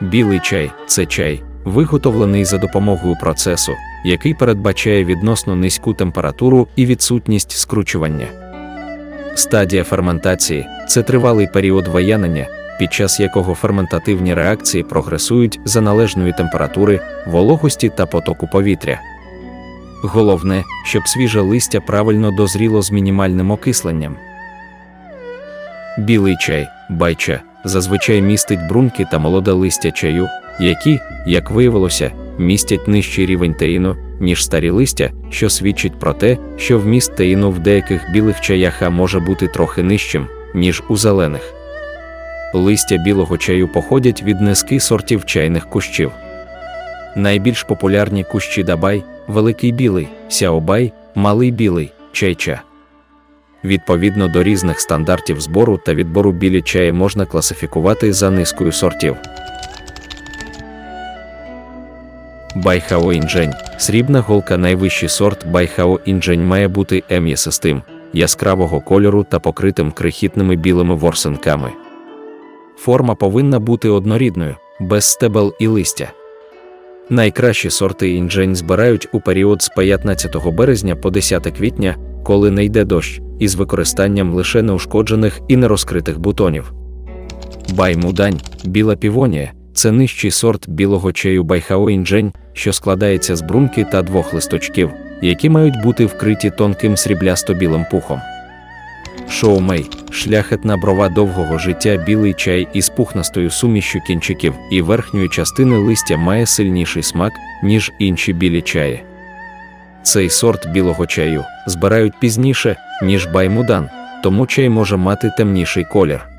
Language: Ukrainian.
Білий чай це чай, виготовлений за допомогою процесу, який передбачає відносно низьку температуру і відсутність скручування. Стадія ферментації це тривалий період виянення, під час якого ферментативні реакції прогресують за належної температури, вологості та потоку повітря. Головне, щоб свіже листя правильно дозріло з мінімальним окисленням. Білий чай, байча, зазвичай містить брунки та молоде листя чаю, які, як виявилося, містять нижчий рівень теїну, ніж старі листя, що свідчить про те, що вміст теїну в деяких білих чаях може бути трохи нижчим, ніж у зелених. Листя білого чаю походять від низки сортів чайних кущів. Найбільш популярні кущі дабай, великий білий, сяобай, малий білий, чайча. Відповідно до різних стандартів збору та відбору білі чаї можна класифікувати за низкою сортів. Байхао інжень. Срібна голка найвищий сорт Байхао інжень має бути ем'ясистим, яскравого кольору та покритим крихітними білими ворсинками. Форма повинна бути однорідною, без стебел і листя. Найкращі сорти інжень збирають у період з 15 березня по 10 квітня, коли не йде дощ, із використанням лише неушкоджених і нерозкритих бутонів. Баймудань, біла півонія це нижчий сорт білого чаю байхао інжень, що складається з брунки та двох листочків, які мають бути вкриті тонким сріблясто-білим пухом. Шоумей шляхетна брова довгого життя білий чай із пухнастою сумішю кінчиків і верхньої частини листя має сильніший смак, ніж інші білі чаї. Цей сорт білого чаю збирають пізніше, ніж баймудан, тому чай може мати темніший колір.